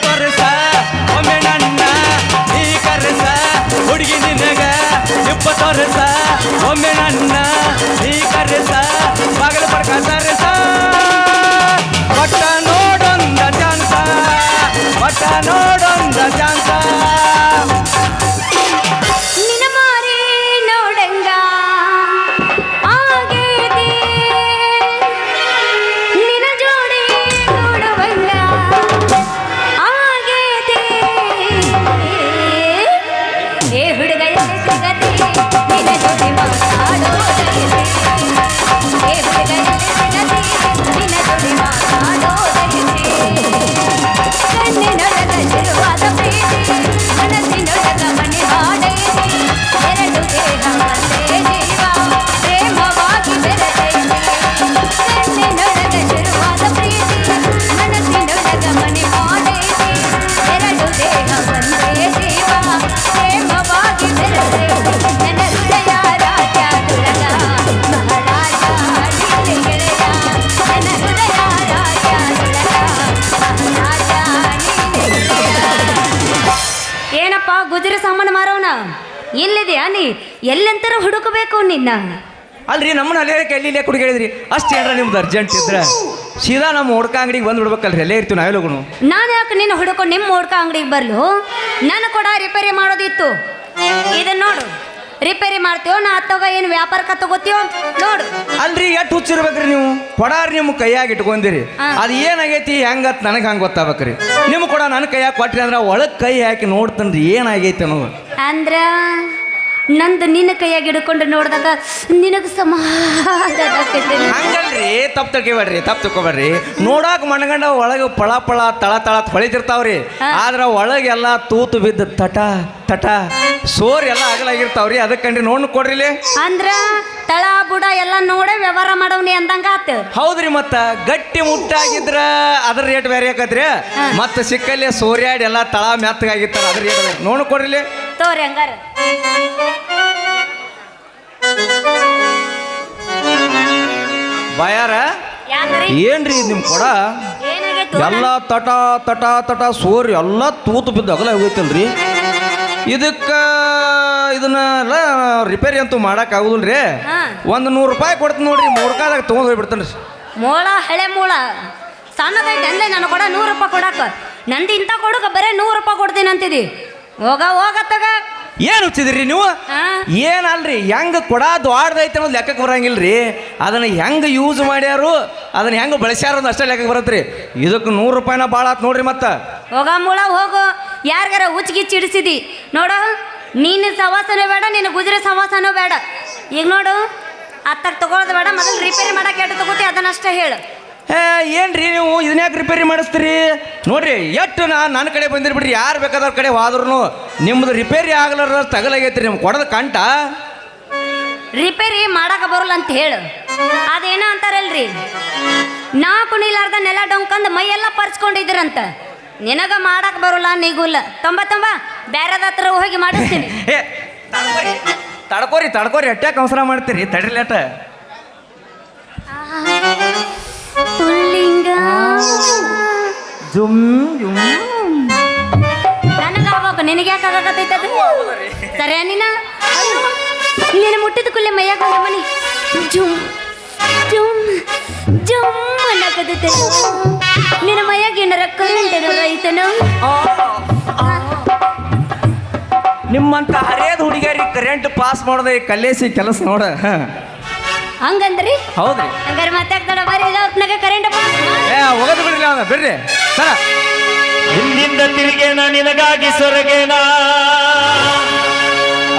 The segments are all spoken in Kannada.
corre ನೀ ಎಲ್ಲಂತರ ಹುಡುಕಬೇಕು ನಿನ್ನ. ಅಲ್ರಿ ನಮ್ಮನ್ನ ಅಲ್ಲೇ ಎಲ್ಲಿ ಕುಡಿ ಹೇಳಿದ್ರಿ? ಅಷ್ಟು ಏನ್ರ ನಿಮ್ದು ಅರ್ಜೆಂಟ್ ಇದ್ರೆ. ಸೀದಾ ನಮ್ಮ ಹುಡ್ಕ ಅಂಗಡಿಗೆ ಬಂದು ಬಿಡ್ಬೇಕಲ್ರಿ ಅಲ್ಲೇ ಇರ್ತೀವಿ ನಾವೇ ಹೋಗುನು ನಾನು ಯಾಕೆ ನಿನ್ನ ಹುಡುಕೊಂಡು ನಿಮ್ಮ ಹುಡ್ಕ ಅಂಗಡಿಗೆ ಬರ್ಲು? ನಾನು ಕೂಡ ರಿಪೇರಿ ಮಾಡೋದಿತ್ತು. ಇದನ್ನ ನೋಡು. ರಿಪೇರಿ ಮಾಡ್ತೀವೋ ನಾ ಹತ್ತೋಗ ಏನು ವ್ಯಾಪಾರಕ್ಕೆ ತಗೋತೀವೋ ನೋಡು. ಅಲ್ರಿ ಎಷ್ಟು ಹುಚ್ಚಿರ್ಬೇಕ್ರಿ ನೀವು? ಕೊಡಾರ್ ನಿಮ್ಮ ಕೈಯಾಗ ಇಟ್ಕೊಂಡಿರಿ. ಅದು ಏನಾಗೈತಿ ಹೆಂಗತ್ ನನಗೆ ಹಂಗೆ ಗೊತ್ತಾಗ್ಬೇಕ್ರಿ. ನಿಮ್ಗೆ ಕೊಡ ನನ್ನ ಕೈಯಾಗ ಕೊಟ್ರಿ ಅಂದ್ರೆ ಒಳಗೆ ಕೈ ಹಾಕಿ ನೋಡ್ತನ್ರಿ ಏನಾಗೈತಿ ಅನ್ನೋದು. ಅಂದ್ರ ನಂದು ನಿನ್ನ ಕೈಯಾಗಿ ಹಿಡ್ಕೊಂಡು ನೋಡಿದಾಗ ನಿನಗೆ ಸಮಾಧಾನ. ಹಂಗಲ್ರಿ ತಪ್ಪು ತಿಳ್ಕೊಬೇಡ್ರಿ ತಪ್ಪು ತಿಳ್ಕೊಬೇಡ್ರಿ ನೋಡಾಕ ಮಣ್ಗಂಡ ಒಳಗೆ ಪಳ ಪಳ ತಳ ತಳ ಹೊಳಿತಿರ್ತಾವ್ರಿ ಆದ್ರೆ ಒಳಗೆಲ್ಲ ತೂತು ಬಿದ್ದ ತಟ ತಟ ಸೋರ್ ಎಲ್ಲ ಅಗಲಾಗಿರ್ತಾವ್ರಿ ಅದಕ್ಕಂಡ್ರಿ ನೋಡ್ ಕೊಡ್ರಿ ಇಲ್ಲಿ. ಅಂದ್ರ ತಳ ಬುಡ ಎಲ್ಲ ನೋಡೇ ವ್ಯವಹಾರ ಮಾಡವ್ನಿ ಅಂದಂಗ ಆತ ಹೌದ್ರಿ ಮತ್ತ ಗಟ್ಟಿ ಮುಟ್ಟಾಗಿದ್ರ ಅದ್ರ ರೇಟ್ ಬೇರೆ ಆಕತ್ರಿ ಹಾ. ಮತ್ತ ಸಿಕ್ಕಲ್ಲಿ ಸೂರ್ಯಾಡ್ ಎಲ್ಲ ತಳ ಮೆತ್ತಗಾಗಿರ್ತಾರ ಅದ್ರ ರೇಟ್ ನೋಡ್ ಕೊಡ್ರಿ ಇಲ್ಲಿ. ತೋರಿ ಹಂಗಾರ. ಬಾಯಾರ ಏನ್ರಿ ನಿಮ್ ಕೊಡ? ಎಲ್ಲ ತಟ ತಟ ತಟ ಸೋರಿ ಎಲ್ಲ ತೂತು ಬಿದ್ದು ಅಗಲ ಹೋಗೈತಲ್ರಿ. ಇದಕ್ಕ ಇದನ್ನ ರಿಪೇರಿ ಅಂತೂ ಮಾಡಕ್ ಆಗುದಿಲ್ರಿ. ಒಂದು ನೂರು ರೂಪಾಯಿ ಕೊಡ್ತೀನಿ ನೋಡ್ರಿ ಮೂರ್ಕಾದಾಗ ತೊಗೊಂಡ್ ಹೋಗ್ಬಿಡ್ತೇನೆ ಮೂಳ ಹಳೆ ಮೂಳ. ಸಣ್ಣದೈತೆ ಅಂದ್ರೆ ನಾನು ಕೊಡ ನೂರು ರೂಪಾಯಿ ಕೊಡಾಕ. ನಂದು ಇಂಥ ಕೊಡಕ್ಕೆ ಬರೇ ನೂರು ರೂಪಾಯಿ ಕೊಡ್ತೀನಿ ಅಂತಿದಿ ಹೋಗ ಹೋಗ ತಗ. ಏನು ಹುಚ್ಚಿದ್ರಿ ನೀವು? ಏನಲ್ರಿ ಹೆಂಗ ಕೊಡ ದ್ವಾಡ್ದೈತೆ ಅನ್ನೋದು ಲೆಕ್ಕಕ್ಕೆ ಬರಂಗಿಲ್ರಿ? ಅದನ್ನ ಹೆಂಗ ಯೂಸ್ ಮಾಡ್ಯಾರು? ಅದನ್ನ ಹೆಂಗ ಬಳಸ್ಯಾರ ಅನ್ನೋದು ಅಷ್ಟೇ ಲೆಕ್ಕಕ್ಕೆ ಬರತ್ರಿ. ಇದಕ್ಕೆ ನೂರು ರೂಪಾಯಿನ ಭಾಳ ಆತ್ ನೋಡ್ರಿ ಮತ್ತ. ಹೋಗ ಮೂಳ ಹೋಗು. ಯಾರಿಗಾರ ಹುಚ್ಚಿಗಿಚ್ಚಿ ಇಡಿಸಿದಿ ನೋಡು ನೀನು ಸವಾಸನೂ ಬೇಡ ನಿನ್ನ ಗುಜರಿ ಸವಾಸನೂ ಬೇಡ. ಈಗ ನೋಡು ಅತ್ತಾಗ ತಗೊಳ್ಳೋದು ಬೇಡ ಮೊದಲು ರಿಪೇರಿ ಮಾಡೋಕೆ ಎಷ್ಟು ತಗೋತಿ ಅದನ್ನಷ್ಟೇ ಹೇಳು. ಏ ಏನ್ರಿ ನೀವು ಇದನ್ಯಾಕೆ ರಿಪೇರಿ ಮಾಡಿಸ್ತೀರಿ? ನೋಡ್ರಿ ಎಷ್ಟು ನಾ ನನ್ನ ಕಡೆ ಬಂದಿರಿ ಬಿಡ್ರಿ ಯಾರು ಬೇಕಾದವ್ರ ಕಡೆ ಹೋದ್ರು ನಿಮ್ದು ರಿಪೇರಿ ಆಗ್ಲಾರ ತಗಲಾಗೈತ್ರಿ ನಿಮ್ಗೆ ಕೊಡದ ಕಂಟ. ರಿಪೇರಿ ಮಾಡಕ ಬರಲ್ಲ ಅಂತ ಹೇಳು. ಅದೇನೋ ಅಂತಾರಲ್ರಿ? ನಾ ಕುಣಿಲಾರ್ದ ನೆಲ ಡೊಂಕಂದ್ ಮೈಯೆಲ್ಲ ಪರ್ಚ್ಕೊಂಡಿದ್ದೀರಂತ. ನಿನಗ ಮಾಡಕ್ ಬರೋಲ್ಲ ನೀಗುಲ್ಲ ತೊಂಬ ತೊಂಬ. ಬ್ಯಾರದ ಹತ್ರ ಹೋಗಿ ಮಾಡಿಸ್ತೀನಿ. ಏ ತಡ್ಕೋರಿ ತಡ್ಕೋರಿ ತಡ್ಕೋರಿ. ಅಟ್ಯಾಕ್ ಅವಸರ ಮಾಡ್ತೀರಿ ತಡ್ರಿ ಜುಮ್ ಜುಮ್. ನನಗೆ ನಿನಗೆ ಯಾಕೆ ಆಗಕತ್ತೈತದು? ಸರಿ ನೀನ? ನೀನು ಮುಟ್ಟಿದ ಕುಲ್ಲೆ ಮೈಯಾಗ ಹೋಗಿ ಮನಿ. ಜುಮ್ ಜುಮ್ ಜುಮ್ ಅನ್ನಕತ್ತೈತೆ. ನಿನ್ನ ಮೈಯಾಗ ಏನಾರ ಕರೆಂಟ್ ಏನಾರ ಆ ನಿಮ್ಮಂತ ಹರಿಯದ ಹುಡುಗಿಯರಿಗೆ ಕರೆಂಟ್ ಪಾಸ್ ಮಾಡೋದ ಈ ಕಲ್ಲೇಸಿ ಕೆಲಸ ನೋಡ ಹ. ಹಂಗಂದ್ರಿ? ಹೌದ್ರಿ. ಹಂಗಾರೆ ಮಾತಾಡ್ತಾಳ ಬರೀ ಇದಾವತ್ನಾಗ ಕರೆಂಟ್ ಏ ಹೋಗೋದು ಬಿಡ್ರಿ ಅವನ ಬಿಡ್ರಿ. ಸರ. ಹಿಂದಿಂದ ತಿರುಗೇನ ನಿನಗಾಗಿ ಸೊರಗೇನ?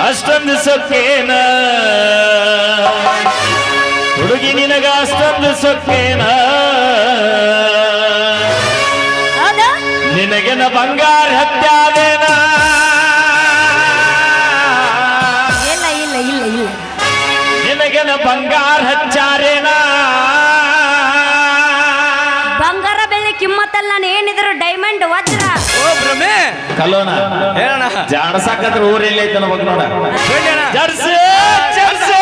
ಅಷ್ಟೊಂದು ಸೊಕ್ಕೇನ? ಹುಡುಗಿ ನಿನಗ ಅಷ್ಟೊಂದು ಸೊಕ್ಕೇನ? ನಿನಗೆನ ಬಂಗಾರ ಹತ್ಯಾದೇನ ಜಾಣಸಾಕತ್ರ ಊರೆಲ್ಲ ಐತೆ ನಮಗ್ ನೋಡ. Jersey jersey.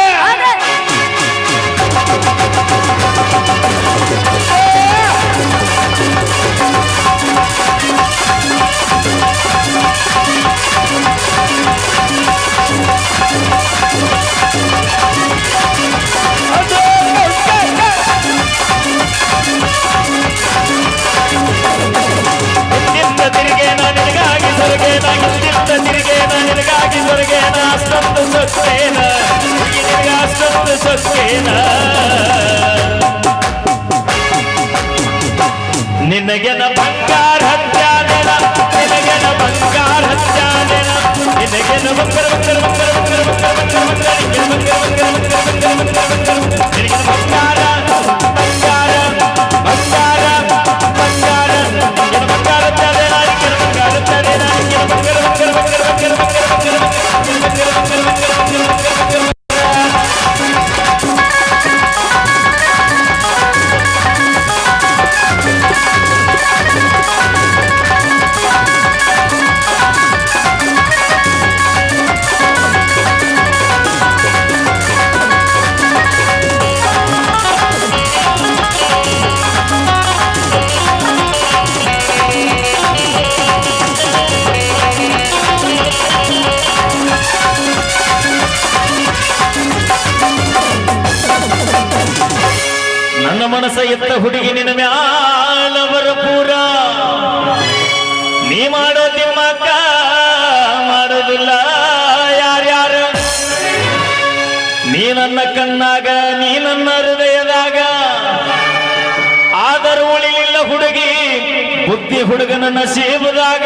ಹುಡುಗನ ನಸೀಬದಾಗ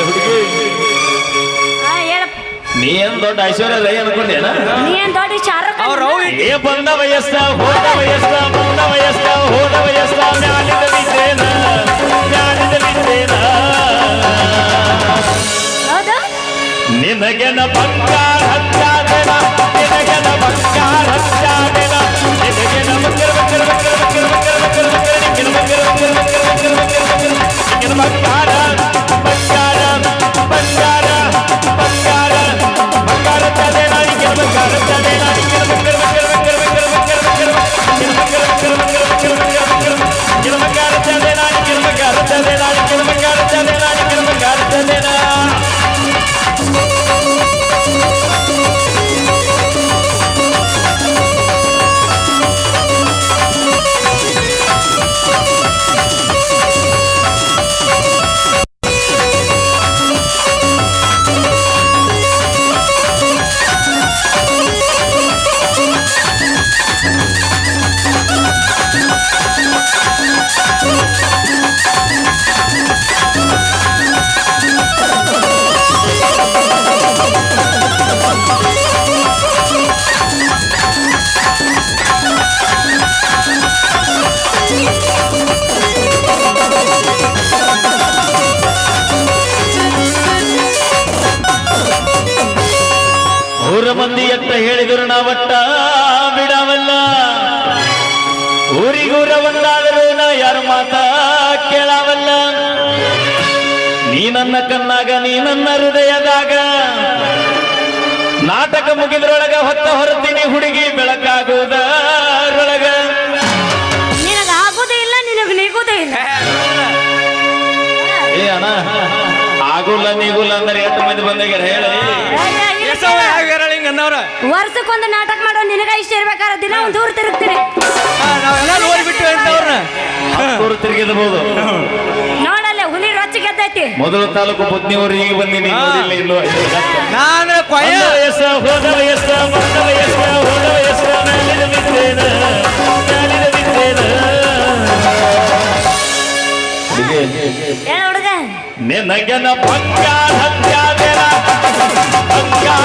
ಹುಡುಗಿ ನೀ ಏನ್ ದೊಡ್ಡ ಐಶ್ವರ್ಯ ರೈ ಅನ್ಕೊಂಡೇನ? ಏ ಬಂದ ವಯಸ್ಸ ಹೋದ ವಯಸ್ಸ ಬಂದ ವಯಸ್ಸ ಹೋದ ವಯಸ್ಸ ಮ್ಯಾಲಿದಲಿದ್ದೇನ ಮ್ಯಾಲಿದಲಿದ್ದೇನ ನಿನಗೆನ ಬಂಗಾರ Gracias. ಹೇಳಿದರು ನಾವಟ್ಟ ಬಿಡವಲ್ಲ. ಊರಿಗೂರ ಒಂದಾದರೂ ನಾ ಯಾರು ಮಾತ ಕೇಳವಲ್ಲ. ನೀ ನನ್ನ ಕಣ್ಣಾಗ ನೀ ನನ್ನ ಹೃದಯದಾಗ. ನಾಟಕ ಮುಗಿದ್ರೊಳಗ ಹೊತ್ತ ಹೊರತೀನಿ ಹುಡುಗಿ ಬೆಳಕಾಗುವುದರೊಳಗ. ಆಗುದೇ ಇಲ್ಲ ನಿನಗ ನಿಗುದೇ ಇಲ್ಲ. ಏ ಅಣ್ಣ ಆಗುಲ್ಲ ನೀಗುಲ್ಲ ಅಂದ್ರೆ ಎಷ್ಟು ಮಂದಿ ಬಂದಾಗ ಹೇಳಿ. ವರ್ಷಕ್ಕೊಂದು ನಾಟಕ ಮಾಡೋ ನಿನಗ ಇಷ್ಟ ಇರ್ಬೇಕಾದ್ರೆ ದಿನ ಒಂದು ದೂರ ತಿರುಗ್ತೀನಿ. ನಾವೆಲ್ಲ ಅಂತ ಅಂತವ್ರನ್ನ ಹತ್ತೂರು ತಿರುಗಿದಬಹುದು ನೋಡಲ್ಲ ಹುಲಿ ರೊಚ್ಚ ಗೆದ್ದೈತಿ. ಮೊದಲು ತಾಲೂಕು ಬುದ್ಧಿ ಊರಿಗೆ ಬಂದಿನಿ ಹಾ. ನೋಡಿಲ್ಲ ಇಲ್ಲೋ ನಾ ಅಂದ್ರೆ ಕೊಯ ಬಂದ ವಯಸ್ಸ ಹೋದ ವಯಸ್ಸ ಬಂದ ವಯಸ್ಸ ಹೋದ ವಯಸ್ಸ ಮ್ಯಾಲಿದ ಬಿದ್ದೇನ ಮ್ಯಾಲಿದ ಬಿದ್ದೇನ ಹೇಳ ಹುಡುಗ. ನಿನಗೆನ ಬಂಗಾರ ಹತ್ಯಾದೆನ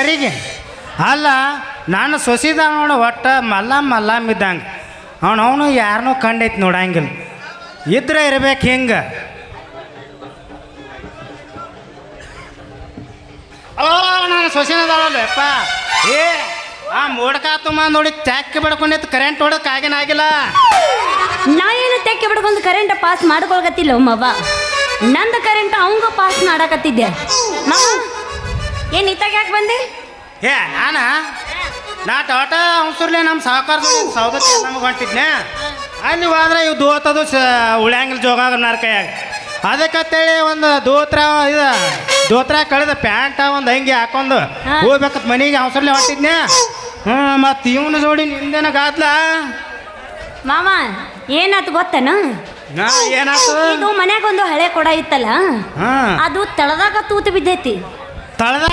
ಮರಿಗೆ ಅಲ್ಲ, ನಾನು ಸೊಸಿದ ನೋಡು, ಒಟ್ಟು ಮಲ್ಲ ಮಲ್ಲಮ್ಮ ಇದ್ದಂಗೆ. ಅವನವನು ಯಾರನ್ನೂ ಕಂಡೈತಿ ನೋಡಂಗಿಲ್ಲ. ಇದ್ರೆ ಇರ್ಬೇಕು ಹಿಂಗೆ. ಅಲ್ಲ ನಾನು ಸೊಸಿನದಪ್ಪ ಏ, ಆ ಮೋಡ್ಕ ನೋಡಿ ತೆಕ್ಕ ಬಿಡ್ಕೊಂಡಿತ್ತು ಕರೆಂಟ್ ಹೊಡಕ್ ಆಗಿನಾಗಿಲ್ಲ ನಾ ಏನು ತೆಕ್ಕ ಬಿಡ್ಕೊಂಡು ಕರೆಂಟ್ ಪಾಸ್ ಮಾಡ್ಕೊಳಕತ್ತಿಲ್ಲ ಮವ ನಂದು ಕರೆಂಟ್ ಅವಂಗ ಪಾಸ್ ಮಾಡಕತ್ತಿದ್ದೆ. ಮವ ಏನ್ ಇತ್ತಾಗ ಯಾಕೆ ಬಂದೆ? ಏ ನಾನ? ನಾ ತೋಟ ಅವಸರ್ಲೆ ನಮ್ಮ ಸಹಕಾರ ಸೌದತ್ತಿ ನಮಗೆ ಹೊಂಟಿದ್ನೆ. ಅಲ್ಲಿ ಹೋದ್ರೆ ಇವು ದೋತದು ಸ ಉಳ್ಯಾಂಗಿಲ್ಲ ಜೋಗಾಗ ನಾರ್ ಕೈಯಾಗ. ಅದಕ್ಕಂತೇಳಿ ಒಂದು ದೋತ್ರ ಇದು ದೋತ್ರ ಕಳೆದ ಪ್ಯಾಂಟ ಒಂದು ಅಂಗಿ ಹಾಕೊಂಡು. ಹೋಗ್ಬೇಕತ್ ಮನೆಗೆ ಅವಸರ್ಲೆ ಹೊಂಟಿದ್ನೆ. ಹ್ಞೂ ಮತ್ತು ಇವನು ಜೋಡಿ ನಿಂದೇನ ಗಾದ್ಲ? ಮಾವ ಏನಾತು ಗೊತ್ತೇನು? ನಾ ಏನಾಯ್ತು ಇದು ಮನ್ಯಾಗ ಒಂದು ಹಳೆ ಕೊಡ ಇತ್ತಲ್ಲ? ಅದು ತಳದಾಗ ತೂತು ಬಿದ್ದೈತಿ. ತಳದಾಗ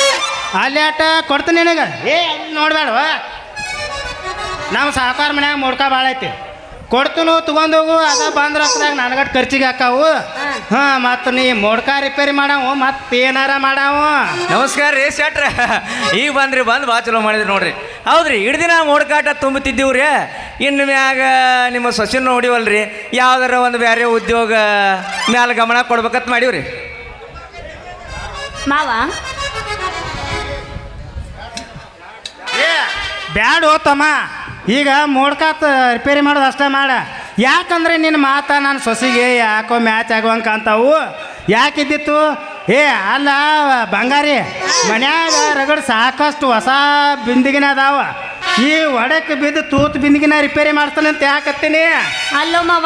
ಅಲ್ಲಿ ಆಟ ಕೊಡ್ತೀನಿ ನಿನಗೆ. ಏ ನೋಡ್ಬೇಡವ? ನಮ್ಮ ಸಹಕಾರ ಮನ್ಯಾಗ ಮೂಡ್ಕ ಭಾಳ ಐತಿ. ಕೊಡ್ತನು ತೊಗೊಂಡು ಹೋಗು ಅದ ಬಂದ ರೊಕ್ಕದಾಗ ನನಗಟ್ಟು ಖರ್ಚಿಗೆ ಹಾಕಾವು. ಹಾಂ ಮತ್ತು ನೀ ಮೋಡ್ಕ ರಿಪೇರಿ ಮಾಡವು ಮತ್ತೆ ಏನಾರ ಮಾಡಾವು. ನಮಸ್ಕಾರ ರೀ ಶೆಟ್ರ. ಈಗ ಬಂದ್ರಿ ಬಂದು ಭಾಳ ಚಲೋ ಮಾಡಿದ್ರಿ ನೋಡ್ರಿ. ಹೌದ್ರಿ ಹಿಡ್ದಿನ ಮೋಡ್ಕಾಟ ತುಂಬುತ್ತಿದ್ದೀವ್ರಿ. ಇನ್ನು ಮ್ಯಾಗ ನಿಮ್ಮ ಸೊಸಿನ ನೋಡಿವಲ್ರಿ ಯಾವ್ದಾರ ಒಂದು ಬೇರೆ ಉದ್ಯೋಗ ಮ್ಯಾಲ ಗಮನ ಕೊಡ್ಬೇಕಂತ ಮಾಡೀವ್ರಿ. ಮಾವ ಬ್ಯಾಡ ತಮ್ಮ ಈಗ ಮೋಡ್ಕಾತ್ ರಿಪೇರಿ ಮಾಡೋದು ಅಷ್ಟೇ ಮಾಡ. ಯಾಕಂದ್ರೆ ನಿನ್ನ ಮಾತ ನನ್ನ ಸೊಸಿಗೆ ಯಾಕೋ ಮ್ಯಾಚ್ ಆಗುವಂಕ ಕಾಣ್ತಾವು. ಯಾಕಿದ್ದಿತ್ತು ಏ, ಅಲ್ಲ, ಬಂಗಾರಿ, ಮನ್ಯಾಗ ರಗಡ್ ಸಾಕಷ್ಟು ಹೊಸ ಬಿಂದಿಗಿನ ಅದಾವ. ಈ ಒಡಕ್ಕೆ ಬಿದ್ದು ತೂತು ಬಿಂದಿಗಿನ ರಿಪೇರಿ ಮಾಡ್ತಾನೆ ಅಂತ ಯಾಕತ್ತೀನಿ ಅಲ್ಲೋ ಮಾವ,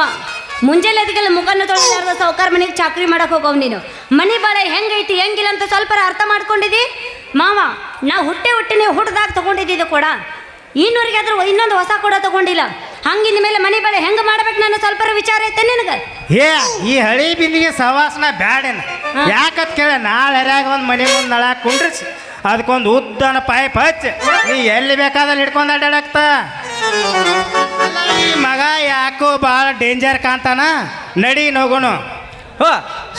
ಮುಂಜಾನೆ ಅದಕ್ಕೆಲ್ಲ ಮುಖನ ತೊಳೆದ ಸೌಕರ್ ಮನೆಗೆ ಚಾಕ್ರಿ ಮಾಡಕ್ ಹೋಗವ್ ನೀನು. ಮನೆ ಬಾಳೆ ಹೆಂಗೈತಿ, ಹೆಂಗಿಲ್ಲ ಅಂತ ಸ್ವಲ್ಪ ಅರ್ಥ ಮಾಡ್ಕೊಂಡಿದ್ದಿ ಮಾವ, ನಾ ಹುಟ್ಟೆ ಹುಟ್ಟಿನ ಹುಟ್ಟದಾಗ ತಗೊಂಡಿದ್ದು ಕೂಡ. ಇನ್ನೂರಿಗೆ ಆದ್ರೂ ಇನ್ನೊಂದು ಹೊಸ ಕೂಡ ತಗೊಂಡಿಲ್ಲ. ಹಂಗಿಂದ ಮೇಲೆ ಮನೆ ಬೆಳೆ ಹೆಂಗೆ ಮಾಡ್ಬೇಕು ನಾನು ಸ್ವಲ್ಪ ವಿಚಾರ ಐತೆ ನಿನಗೆ? ಏ ಈ ಹಳಿ ಬಿಂದಿಗೆ ಸವಾಸನ ಬ್ಯಾಡೇನ. ಯಾಕತ್ ಕೇಳ ನಾಳೆ ಹರ್ಯಾಗ ಒಂದು ಮನೆ ಮುಂದೆ ನಳ ಕುಂಡ್ರಿಸಿ ಅದಕ್ಕೊಂದು ಉದ್ದನ ಪೈಪ್ ಹಚ್ಚಿ ನೀ ಎಲ್ಲಿ ಬೇಕಾದಲ್ಲಿ ಹಿಡ್ಕೊಂಡು ಅಡ್ಡಾಡಕ್ತ. ಈ ಮಗ ಯಾಕೋ ಭಾಳ ಡೇಂಜರ್ ಕಾಣ್ತಾನ? ನಡಿ ನೋಗೋಣ ಹೋ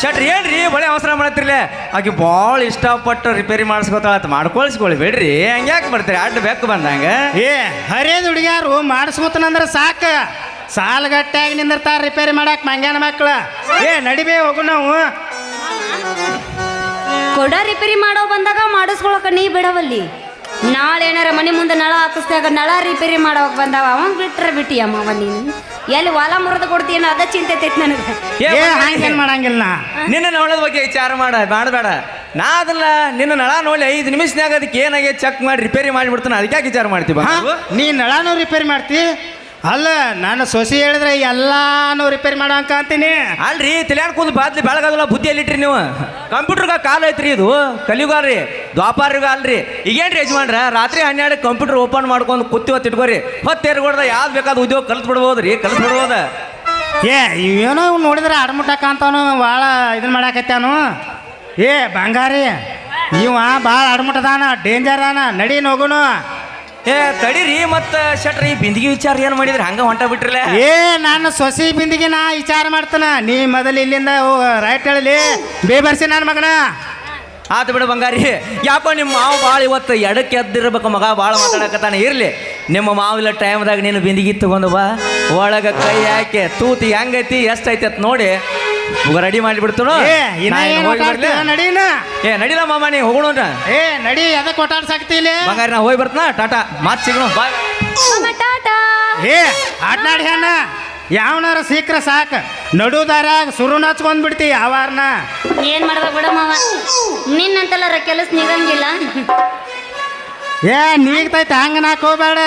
ಶೆಟ್ರ್ ಏನ್ರಿ ಬಳೆ ಅವಸರ ಮಾಡತ್ತಿರ್ಲೆ. ಆಕೆ ಭಾಳ ಇಷ್ಟಪಟ್ಟು ರಿಪೇರಿ ಮಾಡಿಸ್ಕೊತಾಳತ್ ಮಾಡ್ಕೊಳ್ಸ್ಕೊಳ್ಳಿ ಬೇಡ್ರಿ. ಹಂಗ್ಯಾಕೆ ಬರ್ತೀರಿ? ಅಡ್ಡ ಬೆಕ್ಕು ಬಂದಂಗ? ಏ ಹರಿಯದ ಹುಡುಗ್ಯಾರು ಮಾಡಿಸ್ಕೊತನಂದ್ರೆ ಸಾಕು. ಸಾಲಗಟ್ಟಾಗಿ ನಿಂದಿರ್ತಾರ ರಿಪೇರಿ ಮಾಡಕ್ ಮಂಗ್ಯಾನ ಮಕ್ಳ. ಏ ನಡಿಬೇ ಹೋಗು ನಾವು. ಕೊಡ ರಿಪೇರಿ ಮಾಡೋ ಬಂದಾಗ ಮಾಡಿಸ್ಕೊಳಕ ನೀ ಬಿಡವಲ್ಲಿ. ನಾಳೆ ಏನಾರ ಮನೆ ಮುಂದೆ ನಳ ಹಾಕಿಸ್ದಾಗ ನಳ ರಿಪೇರಿ ಮಾಡೋಕ್ ಬಂದಾವ. ಅವನ್ ಬಿಟ್ರೆ ಬಿಟ್ಟಿ ಅಮ್ಮ ನೀನು. ಎಲ್ಲಿ ಹೊಲ ಮುರಿದು ಕೊಡ್ತೀನ ಅದ ಚಿಂತೆ ಐತೆ ನನಗೆ. ಏ ಹಂಗೇನ್ ಮಾಡಂಗಿಲ್ಲ ನಾ. ನಿನ್ನ ನೋಳದ ಬಗ್ಗೆ ವಿಚಾರ ಮಾಡ ಮಾಡಬೇಡ. ನಾ ಅದಲ್ಲ ನಿನ್ನ ನಳ ನೋಡಿ ಐದು ನಿಮಿಷನ್ಯಾಗ ಅದಕ್ಕೆ ಏನಾಗೆ ಚೆಕ್ ಮಾಡಿ ರಿಪೇರಿ ಮಾಡಿಬಿಡ್ತಾನೆ ಅದಕ್ಕೆ ಯಾಕೆ ವಿಚಾರ ಮಾಡ್ತೀವಿ? ನೀ ನಳಾನು ರಿಪೇರಿ ಮಾಡ್ತಿ? ಅಲ್ಲ ನಾನು ಸೊಸಿ ಹೇಳಿದ್ರೆ ಎಲ್ಲಾನು ರಿಪೇರಿ ಮಾಡೋಂಕ ಅಂತೀನಿ. ಅಲ್ರಿ ತಲ್ಯಾಣ ಕೂದು ಬಾದ್ಲಿ ಬೆಳಗಾಗಲ್ಲ ಬುದ್ಧಿ ಎಲ್ಲಿಟ್ರಿ ನೀವು ಕಂಪ್ಯೂಟರ್ಗ ಕಾಲ್ ಐತ್ರಿ ಇದು ಕಲಿಯುಗ ರೀ ದ್ವಾಪಾರಿಗ ಅಲ್ರಿ. ಈಗೇನ್ರಿ ಯಜಮಾನ್ರ ರಾತ್ರಿ ಹನ್ನೆರಡು ಕಂಪ್ಯೂಟರ್ ಓಪನ್ ಮಾಡ್ಕೊಂಡು ಕೂತಿ ಹೊತ್ತು ಇಟ್ಕೋರಿ. ಹೊತ್ತೇರು ಹೊಡೆದ ಯಾವ್ದು ಬೇಕಾದ ಉದ್ಯೋಗ ಕಲ್ತ್ ಬಿಡ್ಬೋದ್ರಿ ಕಲ್ತ್ ಬಿಡ್ಬೋದ? ಏ ಇವೇನೋ ಇವ್ ನೋಡಿದ್ರೆ ಅಡ್ಮುಟ್ಟಕ ಅಂತವನು ಭಾಳ ಇದನ್ನ ಮಾಡಾಕತ್ತಾನು ಏ ಬಂಗಾರಿ ಇವ ಭಾಳ ಅಡ್ಮುಟ್ಟದಾನ ಡೇಂಜರ್ ಅದಾನ ನಡಿ ಹೋಗುನು. ಏ ತಡೀರಿ ಮತ್ತ ಶೆಟ್ರಿ ಬಿಂದಿಗೆ ವಿಚಾರ ಏನು ಮಾಡಿದ್ರಿ? ಹಂಗ ಹೊಂಟ ಬಿಟ್ರಲ್ಲ ಏ ನಾನು ಸೊಸಿ ಬಿಂದಿಗೆ ನಾ ವಿಚಾರ ಮಾಡ್ತಾನ. ನೀ ಮೊದಲು ಇಲ್ಲಿಂದ ರೈಟ್ ಹೇಳಲಿ. ಬೇಬರ್ಸಿ ನನ್ನ ಮಗನ. ಆತು ಬಿಡು ಬಂಗಾರಿ. ಯಾಕೋ ನಿಮ್ಮ ಮಾವು ಭಾಳ ಇವತ್ತು ಎಡಕ್ಕೆ ಎದ್ದಿರ್ಬೇಕು ಮಗ ಭಾಳ ಮಾತಾಡಕತ್ತಾನೆ. ಇರ್ಲಿ. ನಿಮ್ಮ ಮಾವಿಲ್ಲ ಟೈಮ್ದಾಗ ನೀನು ಬಿಂದಿಗೆ ತಗೊಂಡು ಬಾ. ಒಳಗ ಕೈ ಹಾಕಿ ತೂತಿ ಹೆಂಗೈತಿ ಎಷ್ಟೈತಿ ಅಂತ ನೋಡಿ. ರೆಡಿ ಮಾಡಿಬಿಡ್ತು ಏ ಇನ್ನ ಏನು ನಡೀನ? ಏ ನಡಿಲ ಮಾಮ ನೀ ಹೋಗೋಣ ಏ ನಡಿ ಎದಕ್ಕೆ ಒಟ್ಟಾಡ್ಸಾಕ್ತಿ ಇಲ್ಲಿ? ಬಂಗಾರಿ ನಾ ಹೋಗಿ ಬರ್ತನಾ? ಟಾಟಾ ಮಾತು ಸಿಗೋಣ ಬಾಯ್. ಏ ಆಡ್ನಾಡಿ ಹೆಣ್ಣ. ಯಾವನಾರ ಸೀಕ್ರ ಸಾಕು. ನಡುದಾರಾಗ ಸುರು ಹಚ್ಕೊಂಡ್ ಬಿಡ್ತಿ ಯಾವಾರನ ಏನ್ ಮಾಡ್ಬೇಕು ಬಿಡ ಮಾವ. ನಿನ್ನಂತಲ್ಲ ಕೆಲಸ ನಿಗಂಗಿಲ್ಲ ಏ ನೀಗ್ತೈತೆ ಹಂಗ ನಾಕ್ ಹೋಗ್ಬೇಡ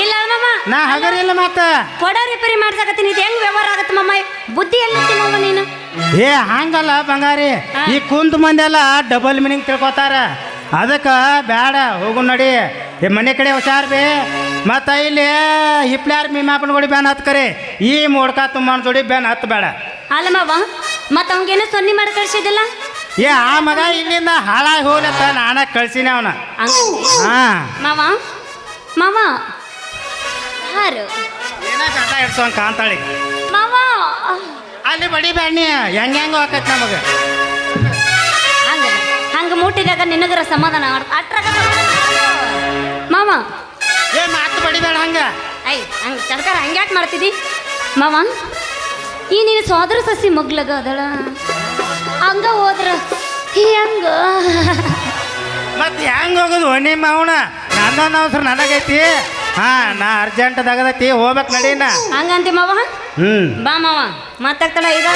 ಇಲ್ಲ ಮಾಮ. ನಾ ಹಗರಿಲ್ಲ ಮತ್ತ. ಕೊಡ ರಿಪೇರಿ ಮಾಡ್ಸಕತ್ತೀನಿ ಇದು ಹೆಂಗ್ ವ್ಯವಹಾರ ಆಗತ್ತೆ ಮಾಮ? ಬುದ್ಧಿ ಎಲ್ಲ ಮಾಮ ನೀನು. ಏ ಹಂಗಲ್ಲ ಬಂಗಾರಿ. ಈ ಕುಂತ ಮಂದಿ ಎಲ್ಲ ಡಬಲ್ ಮೀನಿಂಗ್ ತಿಳ್ಕೊತಾರ. ಅದಕ್ಕೆ ಬೇಡ ಹೋಗು ನಡಿ. ಈ ಮನೆ ಕಡೆ ಹುಷಾರ್ ಬಿ. ಮತ್ತು ಇಲ್ಲಿ ಹಿಪ್ಲ್ಯಾರ್ ಮೀಮಾಪನ ಜೋಡಿ ಬ್ಯಾನ್ ಹತ್ ಕರೆ. ಈ ಮೋಡ್ಕ ತುಂಬಾನ್ ಜೋಡಿ ಬ್ಯಾನ್ ಹತ್ ಬೇಡ ಅಲ್ಲ ಮಾವ ಮತ್ತ ಅವಂಗೇನೋ ಸೊನ್ನೆ ಮಾಡಿ ಕಳ್ಸಿದಿಲ್ಲ ಏ ಆ ಮಗ ಇಲ್ಲಿಂದ ಹಾಳಾಗಿ ಹೋಗ್ಲತ್ತ ನಾನ ಕಳ್ಸಿನ ಅವನ? ಹಾ. ಮಾವ ಮಾವ. ಹಾರು ಏನೋ ಚಟ ಇಡ್ಸೋಂಗ್ ಕಾಂತಾಳಿ ಮಾವ. ಅಲ್ಲಿ ಬಡಿ ಬ್ಯಾಡ್ನಿ ಹೆಂಗ್ ಹೆಂಗ ಹಾಕತ್ ನಮಗ? ಹಂಗ ಹಂಗ ಮುಟ್ಟಿದಾಗ ನಿನಗರ ಸಮಾಧಾನ ಅಟ್ರಾಗ ಸಮಾಧಾನ ಮಾವ. ಏ ಮಾತು ಬಡಿಬೇಡ ಹಂಗ. ಐ ಹಂಗ ಚಡ್ಕಾರ ಹಂಗ್ಯಾಕೆ ಮಾಡ್ತಿದ್ದಿ ಮಾವ ಈ ನೀನು ಸೋದರ ಸಸಿ ಮಗ್ಲಗ ಅದಳ ಹಂಗ ಹೋದ್ರ ಹೆಂಗ? ಮತ್ ಹೆಂಗ್ ಹೋಗುದು ನಿಮ್ಮ ಅವನ ನನ್ನೊಂದು ಅವಸರ ನನಗೈತಿ. ಹಾ ನಾ ಅರ್ಜೆಂಟ್ ತಗದತಿ ಹೋಗ್ಬೇಕು ನಡೀನ ಹಂಗಂತಿ ಮಾವ? ಹ್ಮ್. ಬಾ ಮಾವ ಮಾತಾಡ್ತಾಳ ಇದ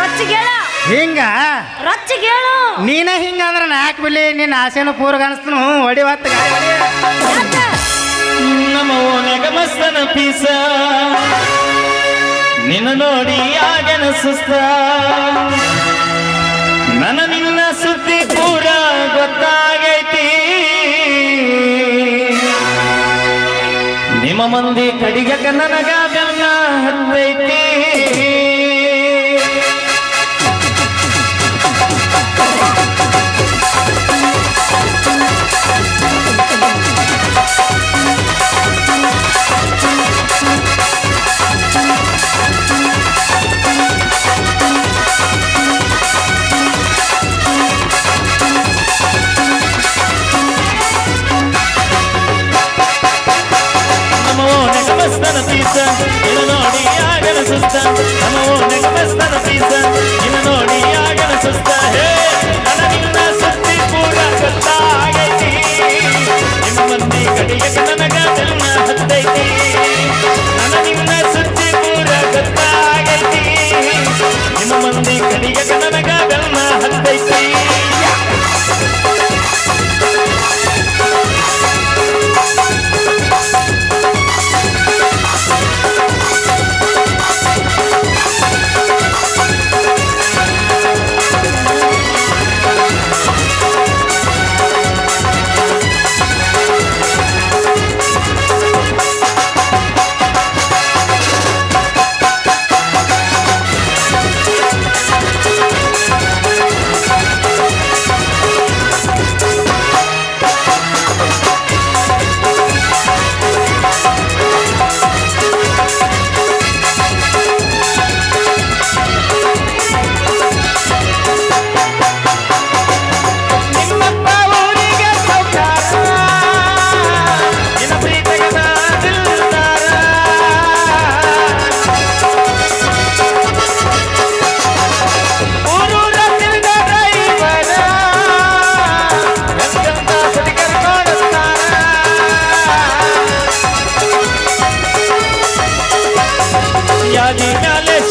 ರೊಚ್ಚಿಗೇಳ. ಹಿಂಗ? ರೊಚ್ಚಿಗೇಳು. ನೀನ ಹಿಂಗ ಅಂದ್ರ ನಾ ಯಾಕೆ ಬಿಲ್ಲಿ ನಿನ್ನ ಆಸೆನು ಪೂರ್ಗ ಕಾಣಿಸ್ತನು ಹೊಡಿ ಹೊತ್ತು ಗಾಡಿ ಹೊಡಿ. ಯಾಕ? ನಮ್ಮ ಓನೆಗ ಮಸ್ತನ ಪೀಸ. ನಿನ್ನ ನೋಡಿ ಆಗನ ಸುಸ್ತ ನನ್ನ ನಿನ್ನ ಸುದ್ದಿ ಕೂಡ ಗೊತ್ತಾಗೈತಿ. ನಿಮ್ಮ ಮಂದಿ ಕಡಿಗಕ ನನಗ ಬೆನ್ನ ಹತ್ತೈತಿ. ಮಂದಿ ಕಡಿಯಕ ನನಗ ಬೆನ್ನ ಹತ್ತೈತಿ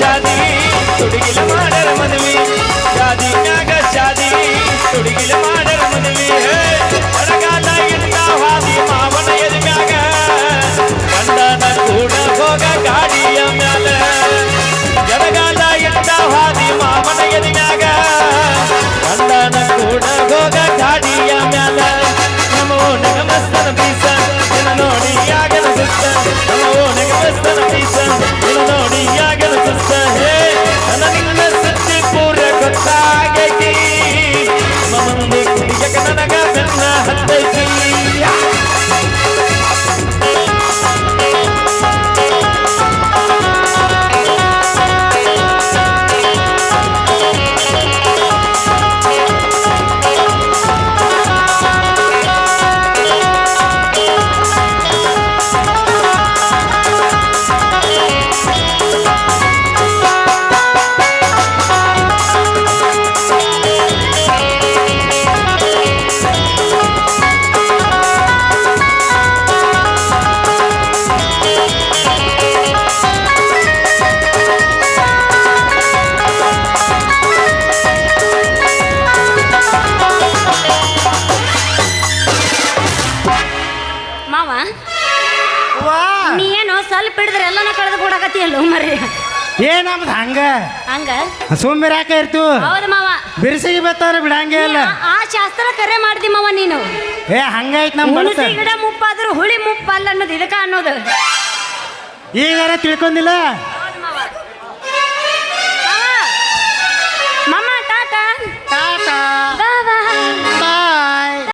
சாதி. துடிக்கில மாடர மதுவே. ಏನಮ್ದು ಹಂಗ. ಹಂಗ? ಸುಮ್ಮಿರಾಕ ಇರ್ತು? ಹೌದು ಮಾವ. ಬಿರ್ಸಿಗೆ ಬತ್ತಾರ ಬಿಡಂಗೇ ಇಲ್ಲ. ಆ- ಶಾಸ್ತ್ರ ಕರೆ ಮಾಡ್ದಿ ಮಾವ ನೀನು. ಏ ಹಂಗೈತ್ ನಮ್ಮ ಹುಣಸಿ ಗಿಡ ಮುಪ್ಪಾದ್ರೂ ಹುಳಿ ಮುಪ್ಪಲ್ಲ ಅನ್ನೋದು ಇದಕ್ಕ ಅನ್ನೋದು. ಈಗಾರ ತಿಳ್ಕೊಂಡಿಲ್ಲ?